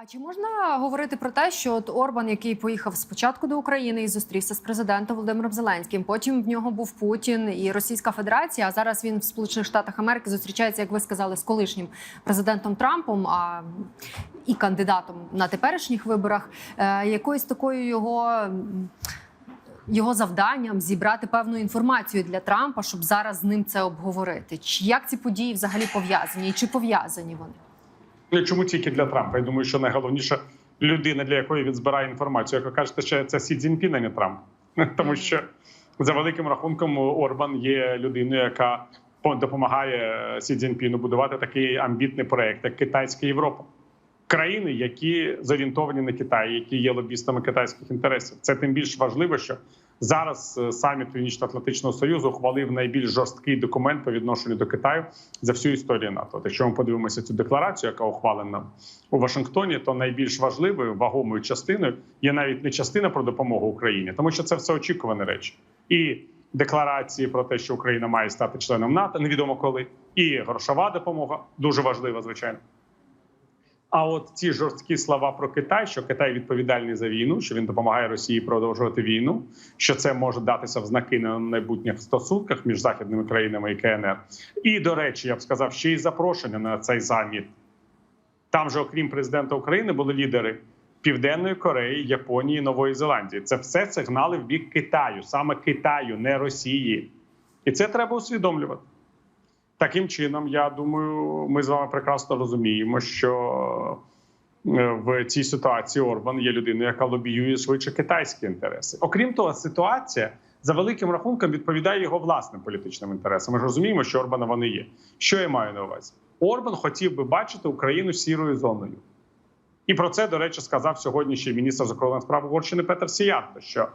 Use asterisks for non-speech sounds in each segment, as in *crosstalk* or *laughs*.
А чи можна говорити про те, що от Орбан, який поїхав спочатку до України і зустрівся з президентом Володимиром Зеленським, потім в нього був Путін і Російська Федерація. А зараз він в Сполучених Штатах Америки зустрічається, як ви сказали, з колишнім президентом Трампом а і кандидатом на теперішніх виборах. Е, якоюсь такою його. Його завданням зібрати певну інформацію для Трампа, щоб зараз з ним це обговорити. Чи як ці події взагалі пов'язані, і чи пов'язані вони? Чому тільки для Трампа? Я думаю, що найголовніша людина, для якої він збирає інформацію, як ви кажете, що це Сі Цзіньпін, а не Трамп. *laughs* Тому що за великим рахунком Орбан є людиною, яка допомагає Сі Цзіньпіну будувати такий амбітний проект, як Китайська Європа. Країни, які зорієнтовані на Китай, які є лобістами китайських інтересів. Це тим більш важливо, що зараз е, саміт Північно-Атлантичного союзу ухвалив найбільш жорсткий документ по відношенню до Китаю за всю історію НАТО. Якщо ми подивимося цю декларацію, яка ухвалена у Вашингтоні, то найбільш важливою вагомою частиною є навіть не частина про допомогу Україні, тому що це все очікувані речі і. Декларації про те, що Україна має стати членом НАТО, невідомо коли, і грошова допомога дуже важлива, звичайно. А от ці жорсткі слова про Китай, що Китай відповідальний за війну, що він допомагає Росії продовжувати війну, що це може датися в знаки на майбутніх стосунках між західними країнами і КНР. І до речі, я б сказав, ще й запрошення на цей саміт. Там же, окрім президента України, були лідери Південної Кореї, Японії, Нової Зеландії. Це все сигнали в бік Китаю, саме Китаю, не Росії. І це треба усвідомлювати. Таким чином, я думаю, ми з вами прекрасно розуміємо, що е, в цій ситуації Орбан є людиною, яка лобіює швидше китайські інтереси. Окрім того, ситуація за великим рахунком відповідає його власним політичним інтересам. Ми ж розуміємо, що Орбана вони є. Що я маю на увазі? Орбан хотів би бачити Україну сірою зоною. І про це, до речі, сказав сьогодні ще міністр закордонних справ Угорщини Петр Сіярто, що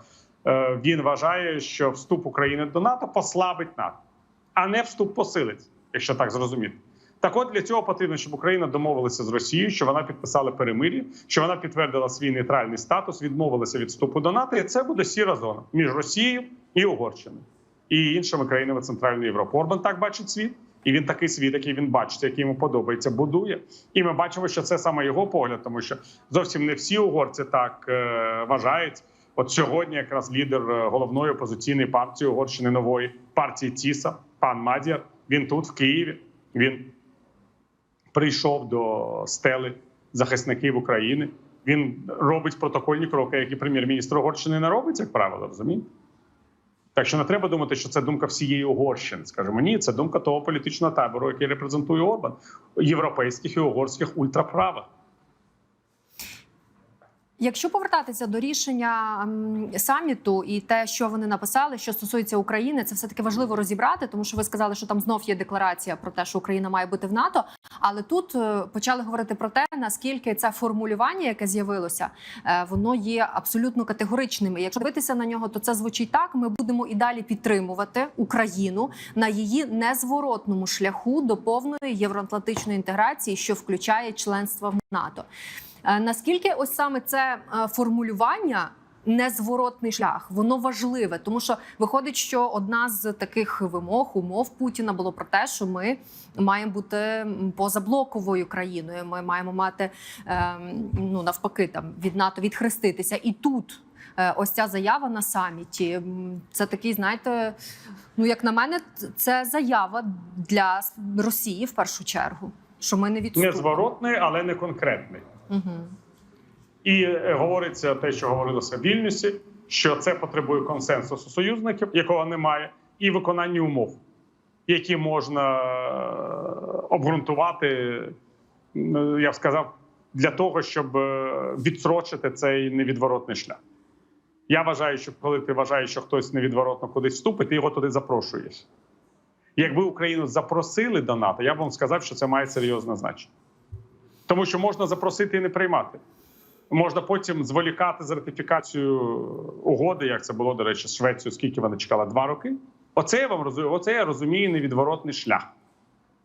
е, він вважає, що вступ України до НАТО послабить НАТО, а не вступ посилить, якщо так зрозуміти. Так, от для цього потрібно, щоб Україна домовилася з Росією, що вона підписала перемир'я, що вона підтвердила свій нейтральний статус, відмовилася від вступу до НАТО. І це буде сіра зона між Росією і Угорщиною і іншими країнами Центральної Європи. Орбан так бачить світ, і він такий світ, який він бачить, який йому подобається, будує. І ми бачимо, що це саме його погляд, тому що зовсім не всі угорці так е, вважають. От сьогодні, якраз лідер е, головної опозиційної партії Угорщини нової партії Тіса, пан Мадір, він тут, в Києві. Він прийшов до стели захисників України. Він робить протокольні кроки, які прем'єр-міністр Угорщини не робить, як правило, розумієте? Так що не треба думати, що це думка всієї Угорщини. Скажімо, ні, це думка того політичного табору, який репрезентує Орбан, європейських і угорських ультраправих. Якщо повертатися до рішення саміту і те, що вони написали, що стосується України, це все таки важливо розібрати, тому що ви сказали, що там знов є декларація про те, що Україна має бути в НАТО. Але тут е, почали говорити про те, наскільки це формулювання, яке з'явилося, е, воно є абсолютно категоричним. І Якщо дивитися на нього, то це звучить так: ми будемо і далі підтримувати Україну на її незворотному шляху до повної євроатлантичної інтеграції, що включає членство в НАТО. Е, Наскільки ось саме це е, формулювання незворотний шлях, воно важливе, тому що виходить, що одна з таких вимог, умов Путіна було про те, що ми маємо бути позаблоковою країною. Ми маємо мати ем, ну навпаки там від НАТО відхреститися. І тут е, ось ця заява на саміті. Це такий, знаєте, ну як на мене, це заява для Росії в першу чергу. Що ми не відступимо. Незворотний, але не конкретний. І е, говориться те, що говорилося в Вільнюсі, що це потребує консенсусу союзників, якого немає, і виконання умов, які можна е, обґрунтувати, я б сказав, для того, щоб е, відсрочити цей невідворотний шлях. Я вважаю, що коли ти вважаєш, що хтось невідворотно кудись вступить, ти його туди запрошуєш. Якби Україну запросили до НАТО, я б вам сказав, що це має серйозне значення. Тому що можна запросити і не приймати. Можна потім зволікати з ратифікацією угоди, як це було, до речі, з Швецією, скільки вона чекала? Два роки. Оце я вам розумію, оце я розумію невідворотний шлях.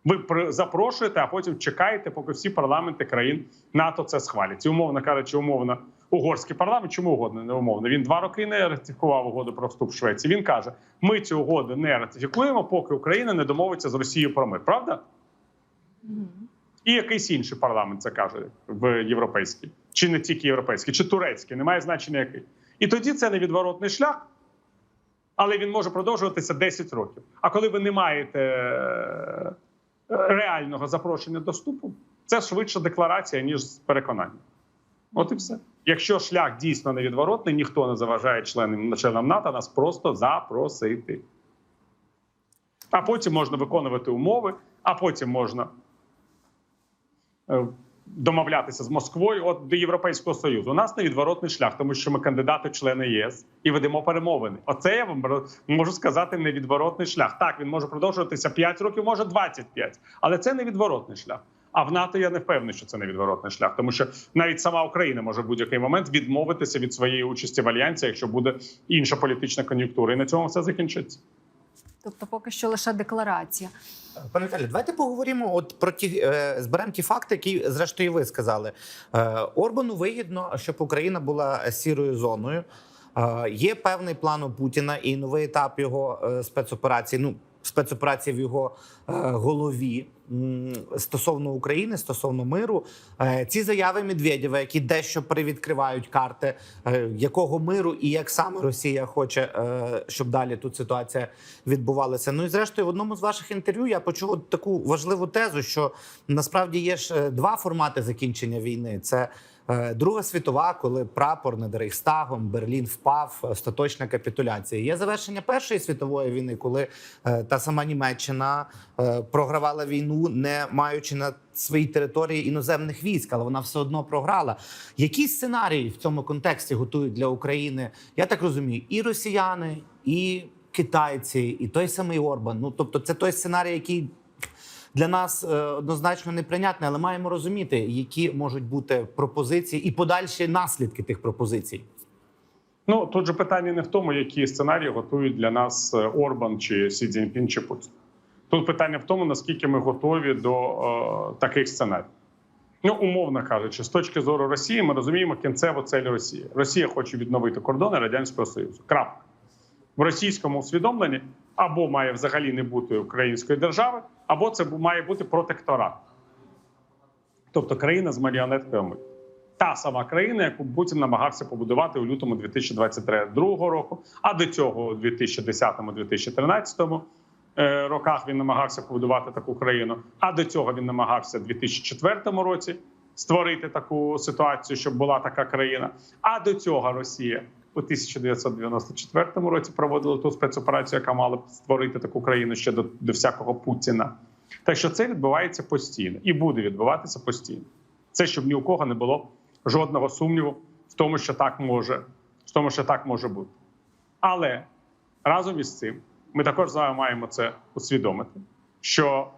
Ви запрошуєте, а потім чекаєте, поки всі парламенти країн НАТО це схвалять. І умовно кажучи, умовно, угорський парламент, чому угодно не умовно. Він два роки не ратифікував угоду про вступ Швеції. Він каже: ми цю угоду не ратифікуємо, поки Україна не домовиться з Росією про мир. Правда? І якийсь інший парламент це каже в європейський, чи не тільки європейський, чи турецький, немає значення який. І тоді це невідворотний шлях, але він може продовжуватися 10 років. А коли ви не маєте е, реального запрошення до вступу, це швидше декларація, ніж переконання. От і все. Якщо шлях дійсно невідворотний, ніхто не заважає членам, членам НАТО нас просто запросити. А потім можна виконувати умови, а потім можна домовлятися з Москвою от до Європейського Союзу. У нас невідворотний шлях, тому що ми кандидати в члени ЄС і ведемо перемовини. Оце я вам можу сказати невідворотний шлях. Так, він може продовжуватися 5 років, може 25, але це невідворотний шлях. А в НАТО я не впевнений, що це невідворотний шлях, тому що навіть сама Україна може в будь-який момент відмовитися від своєї участі в альянсі, якщо буде інша політична кон'юнктура, і на цьому все закінчиться. Тобто, поки що лише декларація. Пане Віталію, давайте поговоримо от про ті е, зберемо ті факти, які зрештою ви сказали. Е, Орбану вигідно, щоб Україна була сірою зоною. Е, є певний план у Путіна і новий етап його спецоперації. Ну спецоперації в його е, голові стосовно України, стосовно миру. Е, ці заяви Медведєва, які дещо привідкривають карти, е, якого миру і як саме Росія хоче, щоб далі тут ситуація відбувалася. Ну і зрештою, в одному з ваших інтерв'ю я почув таку важливу тезу, що насправді є ж два формати закінчення війни: це Друга світова, коли прапор над Рейхстагом, Берлін впав, остаточна капітуляція. Є завершення Першої світової війни, коли е, та сама Німеччина е, програвала війну, не маючи на своїй території іноземних військ, але вона все одно програла. Які сценарії в цьому контексті готують для України? Я так розумію, і росіяни, і китайці, і той самий Орбан. Ну тобто, це той сценарій, який для нас е, однозначно неприйнятний, але маємо розуміти, які можуть бути пропозиції і подальші наслідки тих пропозицій. Ну тут же питання не в тому, які сценарії готують для нас е, Орбан чи Сі Цзіньпін чи Путін. Тут питання в тому, наскільки ми готові до е, таких сценаріїв. Ну, умовно кажучи, з точки зору Росії, ми розуміємо кінцеву цель Росії. Росія хоче відновити кордони Радянського Союзу. Крапка. В російському усвідомленні або має взагалі не бути української держави, або це має бути протекторат. Тобто країна з маріонеткою ми. Та сама країна, яку Путін намагався побудувати у лютому 2022 року, а до цього у 2010-2013 е, роках він намагався побудувати таку країну. А до цього він намагався у 2004 році створити таку ситуацію, щоб була така країна. А до цього Росія у 1994 році проводила ту спецоперацію, яка мала створити таку країну ще до, до всякого Путіна. Так що це відбувається постійно і буде відбуватися постійно. Це щоб ні у кого не було жодного сумніву в тому, що так може, в тому, що так може бути. Але разом із цим ми також з вами маємо це усвідомити, що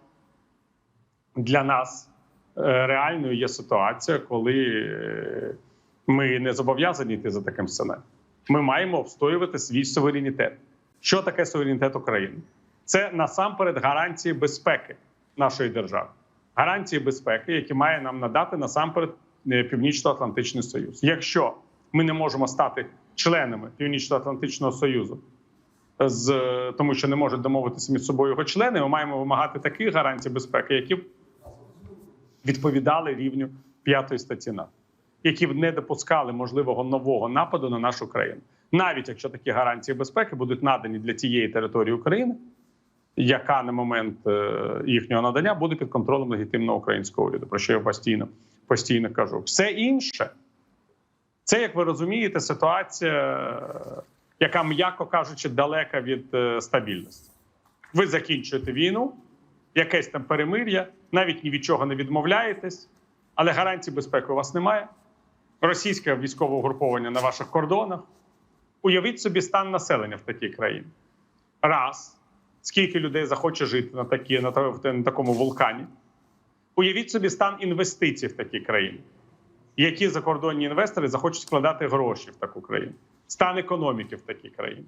для нас е, реальною є ситуація, коли е, ми не зобов'язані йти за таким сценарієм. Ми маємо обстоювати свій суверенітет. Що таке суверенітет України? Це насамперед гарантії безпеки нашої держави, гарантії безпеки, які має нам надати насамперед е, Північно-Атлантичний Союз. Якщо ми не можемо стати членами Північно-Атлантичного Союзу, з тому, що не можуть домовитися між собою його члени, ми маємо вимагати таких гарантій безпеки, які відповідали рівню п'ятої статті НАТО, які б не допускали можливого нового нападу на нашу країну, навіть якщо такі гарантії безпеки будуть надані для тієї території України, яка на момент е, їхнього надання буде під контролем легітимного українського уряду, про що я постійно постійно кажу. Все інше це, як ви розумієте, ситуація, яка, м'яко кажучи, далека від е, стабільності. Ви закінчуєте війну, якесь там перемир'я, навіть ні від чого не відмовляєтесь, але гарантій безпеки у вас немає. Російське військове угруповання на ваших кордонах. Уявіть собі стан населення в такій країні. Раз, скільки людей захоче жити на, такі, на, на такому вулкані. Уявіть собі стан інвестицій в такій країні. Які закордонні інвестори захочуть складати гроші в таку країну, стан економіки в такій країні.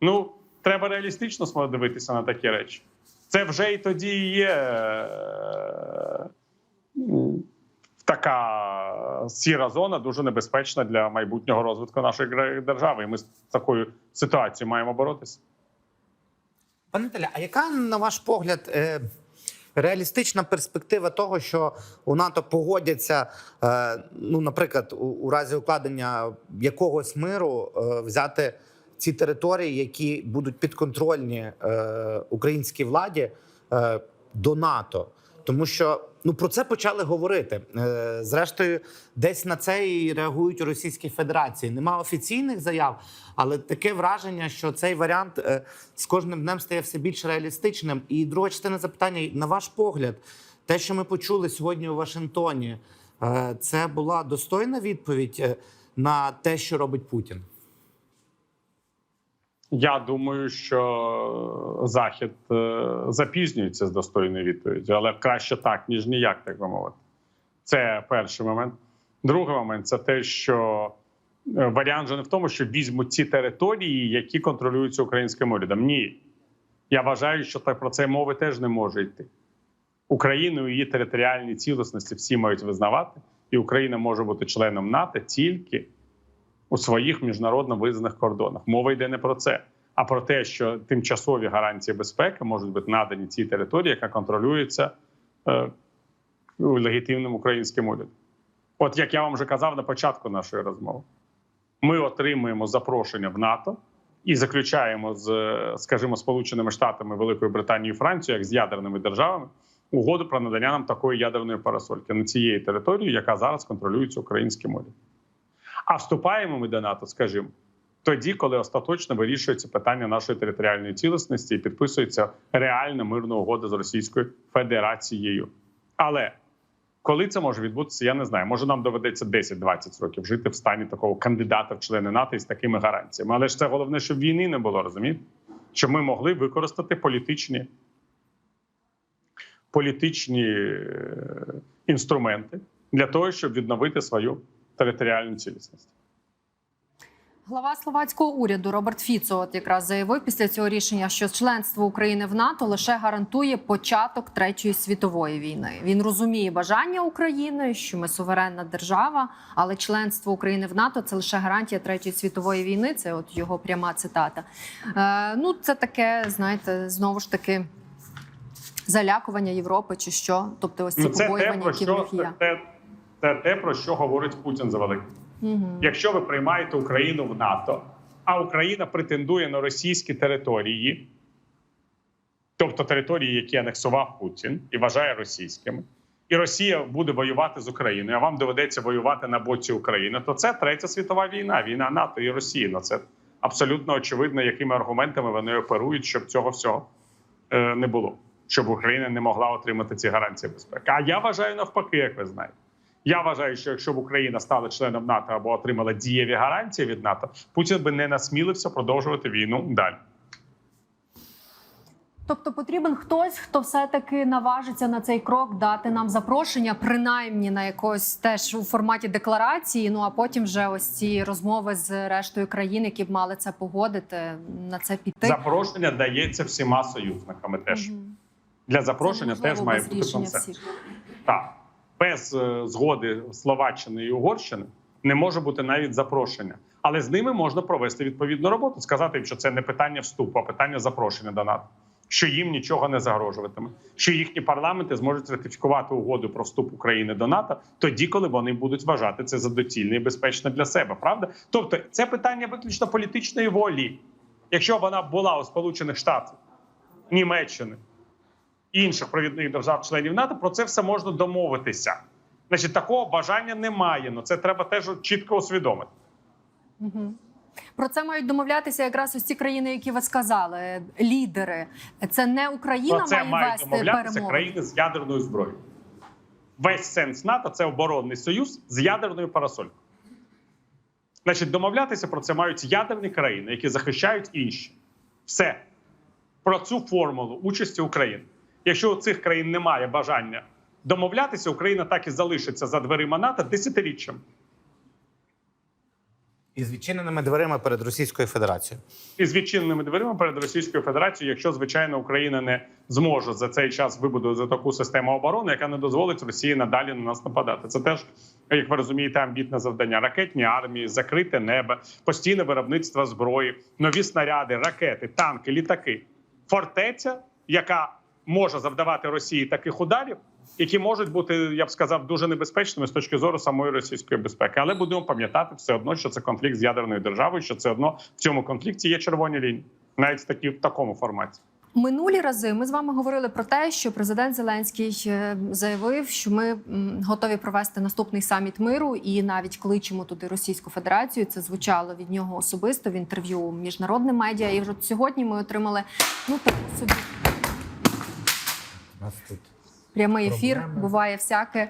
Ну, треба реалістично дивитися на такі речі. Це вже і тоді є е, така сіра зона, дуже небезпечна для майбутнього розвитку нашої держави. І ми з такою ситуацією маємо боротися. Пане Наталя, а яка на ваш погляд е, реалістична перспектива того, що у НАТО погодяться, е, ну, наприклад, у, разі укладення якогось миру е, взяти ці території, які будуть підконтрольні українській владі до НАТО. Тому що ну про це почали говорити. Е, Зрештою, десь на це і реагують у Російській Федерації. Нема офіційних заяв, але таке враження, що цей варіант е, з кожним днем стає все більш реалістичним. І друга частина запитання: на ваш погляд, те, що ми почули сьогодні у Вашингтоні, е, це була достойна відповідь на те, що робить Путін. Я думаю, що Захід е, запізнюється з достойною відповіддю, але краще так, ніж ніяк, так би мовити. Це перший момент. Другий момент це те, що е, варіант же не в тому, що візьмуть ці території, які контролюються українським урядом. Ні. Я вважаю, що про це мови теж не може йти. Україну і її територіальні цілісності всі мають визнавати, і Україна може бути членом НАТО тільки у своїх міжнародно визнаних кордонах. Мова йде не про це, а про те, що тимчасові гарантії безпеки можуть бути надані цій території, яка контролюється е, легітимним українським урядом. От як я вам вже казав на початку нашої розмови, ми отримуємо запрошення в НАТО і заключаємо з, е, скажімо, Сполученими Штатами, Великою Британією, і Францією, як з ядерними державами, угоду про надання нам такої ядерної парасольки на цієї території, яка зараз контролюється українським урядом. А вступаємо ми до НАТО, скажімо, тоді, коли остаточно вирішується питання нашої територіальної цілісності і підписується реальна мирна угода з Російською Федерацією. Але коли це може відбутися, я не знаю. Може, нам доведеться 10-20 років жити в стані такого кандидата в члени НАТО із такими гарантіями. Але ж це головне, щоб війни не було, розумієте? Щоб ми могли використати політичні, політичні е, інструменти для того, щоб відновити свою територіальну цілісність. Глава словацького уряду Роберт Фіцо от якраз заявив після цього рішення, що членство України в НАТО лише гарантує початок третьої світової війни. Він розуміє бажання України, що ми суверенна держава, але членство України в НАТО це лише гарантія третьої світової війни. Це от його пряма цитата. Е, ну, це таке, знаєте, знову ж таки. Залякування Європи чи що, тобто ось ці Ну, побоювання, які в них це, є. те, це те, про що говорить Путін за великим. Угу. Якщо ви приймаєте Україну в НАТО, а Україна претендує на російські території, тобто території, які анексував Путін і вважає російськими, і Росія буде воювати з Україною, а вам доведеться воювати на боці України, то це третя світова війна, війна НАТО і Росії. Ну це абсолютно очевидно, якими аргументами вони оперують, щоб цього всього е, не було, щоб Україна не могла отримати ці гарантії безпеки. А я вважаю навпаки, як ви знаєте. Я вважаю, що якщо б Україна стала членом НАТО або отримала дієві гарантії від НАТО, Путін би не насмілився продовжувати війну далі. Тобто потрібен хтось, хто все-таки наважиться на цей крок дати нам запрошення, принаймні на якось теж у форматі декларації. Ну а потім вже ось ці розмови з рештою країн, які б мали це погодити, на це піти. Запрошення дається всіма союзниками. Теж Мгм. для запрошення теж має бути консенсус. Так без е, згоди Словаччини і Угорщини не може бути навіть запрошення, але з ними можна провести відповідну роботу, сказати їм, що це не питання вступу, а питання запрошення до НАТО. Що їм нічого не загрожуватиме, що їхні парламенти зможуть ратифікувати угоду про вступ України до НАТО тоді, коли вони будуть вважати це за доцільне і безпечне для себе. Правда? Тобто, це питання виключно політичної волі. Якщо вона була у Сполучених Штатів, Німеччини, інших провідних держав-членів НАТО, про це все можна домовитися. Значить, такого бажання немає. Ну це треба теж чітко усвідомити. Про це мають домовлятися якраз ось ці країни, які ви сказали, лідери. Це не Україна Про це має мають вести домовлятися перемови. країни з ядерною зброєю. Весь сенс НАТО це оборонний союз з ядерною парасолькою. Значить, домовлятися про це мають ядерні країни, які захищають інші. Все про цю формулу участі України. Якщо у цих країн немає бажання домовлятися, Україна так і залишиться за дверима НАТО десятиріччям. Із відчиненими дверима перед Російською Федерацією. і з відчиненими дверима перед Російською Федерацією, якщо звичайно Україна не зможе за цей час вибудувати таку систему оборони, яка не дозволить Росії надалі на нас нападати. Це теж, як ви розумієте, амбітне завдання: ракетні армії, закрите небо, постійне виробництво зброї, нові снаряди, ракети, танки, літаки, фортеця, яка може завдавати Росії таких ударів, які можуть бути, я б сказав, дуже небезпечними з точки зору самої російської безпеки. Але будемо пам'ятати все одно, що це конфлікт з ядерною державою, що це одно в цьому конфлікті є червоні лінії, навіть такі в такому форматі. Минулі рази ми з вами говорили про те, що президент Зеленський е, заявив, що ми готові провести наступний саміт миру і навіть кличемо туди Російську Федерацію. Це звучало від нього особисто в інтерв'ю міжнародним медіа. І вже сьогодні ми отримали ну так собі нас тут прямий ефір. Проблеми. Буває всяке.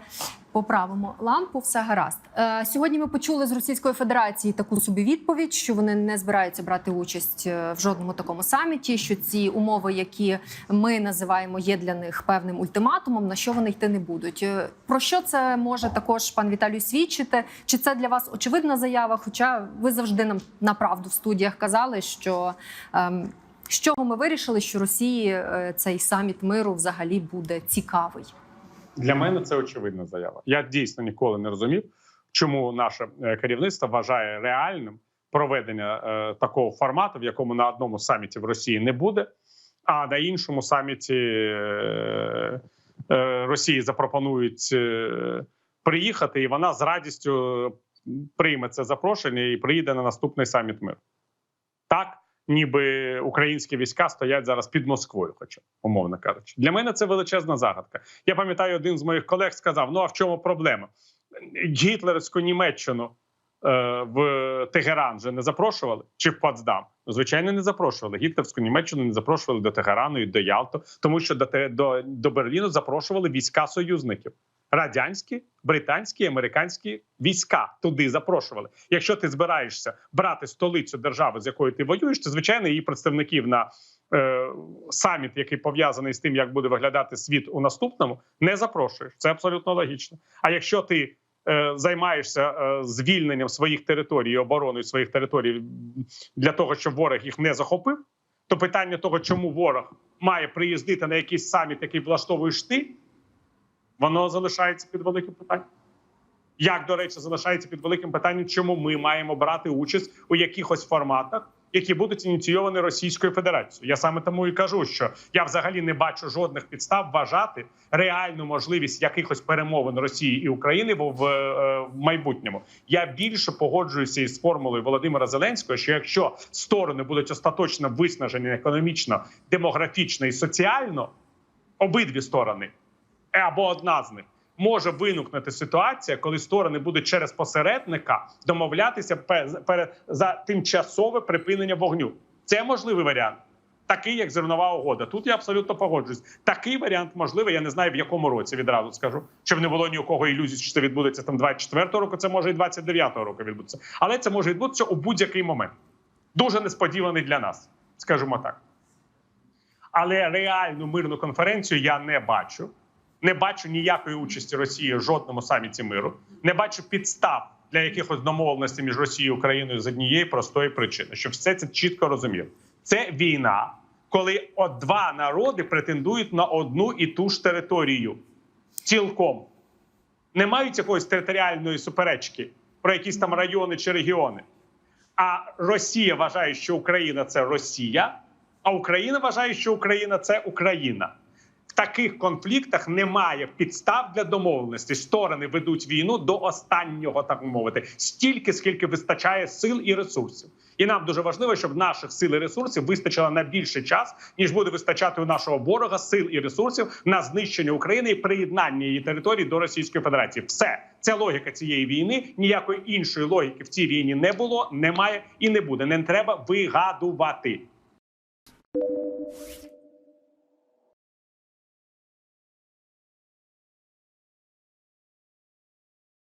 Поправимо лампу, все гаразд. Е, сьогодні ми почули з Російської Федерації таку собі відповідь, що вони не збираються брати участь е, в жодному такому саміті. Що ці умови, які ми називаємо, є для них певним ультиматумом, на що вони йти не будуть. Е, Про що це може також пан Віталій свідчити? Чи це для вас очевидна заява? Хоча ви завжди нам на правду в студіях казали, що ем, з чого ми вирішили, що Росії е, цей саміт миру взагалі буде цікавий. Для мене це очевидна заява. Я дійсно ніколи не розумів, чому наше е, керівництво вважає реальним проведення е, такого формату, в якому на одному саміті в Росії не буде, а на іншому саміті е, е, Росії запропонують е, приїхати, і вона з радістю прийме це запрошення і приїде на наступний саміт миру. Ніби українські війська стоять зараз під Москвою, хоча умовно кажучи, для мене це величезна загадка. Я пам'ятаю, один з моїх колег сказав: ну а в чому проблема? Гітлерівську Німеччину е, в Тегеран же не запрошували чи в Потсдам? Звичайно, не запрошували. Гітлерівську Німеччину не запрошували до Тегерану і до Ялти, тому що до, до, до Берліну запрошували війська союзників. Радянські, британські, американські війська туди запрошували. Якщо ти збираєшся брати столицю держави, з якою ти воюєш, то звичайно її представників на е, саміт, який пов'язаний з тим, як буде виглядати світ у наступному, не запрошуєш. Це абсолютно логічно. А якщо ти е, займаєшся е, звільненням своїх територій, обороною своїх територій для того, щоб ворог їх не захопив, то питання того, чому ворог має приїздити на якийсь саміт, який влаштовуєш ти, воно залишається під великим питанням. Як, до речі, залишається під великим питанням, чому ми маємо брати участь у якихось форматах, які будуть ініційовані Російською Федерацією. Я саме тому і кажу, що я взагалі не бачу жодних підстав вважати реальну можливість якихось перемовин Росії і України в, в, е, в майбутньому. Я більше погоджуюся із формулою Володимира Зеленського, що якщо сторони будуть остаточно виснажені економічно, демографічно і соціально, обидві сторони або одна з них. Може виникнути ситуація, коли сторони будуть через посередника домовлятися за тимчасове припинення вогню. Це можливий варіант, такий як зернова угода. Тут я абсолютно погоджуюсь. Такий варіант можливий. Я не знаю в якому році відразу скажу, щоб не було ні у кого ілюзій, що це відбудеться там 24-го року. Це може і 29-го року відбудеться, але це може відбутися у будь-який момент. Дуже несподіваний для нас, скажімо так. Але реальну мирну конференцію я не бачу. Не бачу ніякої участі Росії в жодному саміті миру. Не бачу підстав для якихось домовленостей між Росією і Україною з однієї простої причини, щоб все це чітко розумів. Це війна, коли от два народи претендують на одну і ту ж територію цілком. Не мають якоїсь територіальної суперечки про якісь там райони чи регіони. А Росія вважає, що Україна це Росія, а Україна вважає, що Україна це Україна. Таких конфліктах немає підстав для домовленості. Сторони ведуть війну до останнього, так мовити, стільки, скільки вистачає сил і ресурсів. І нам дуже важливо, щоб наших сил і ресурсів вистачило на більший час, ніж буде вистачати у нашого ворога сил і ресурсів на знищення України і приєднання її території до Російської Федерації. Все це логіка цієї війни. Ніякої іншої логіки в цій війні не було, немає і не буде. Не треба вигадувати.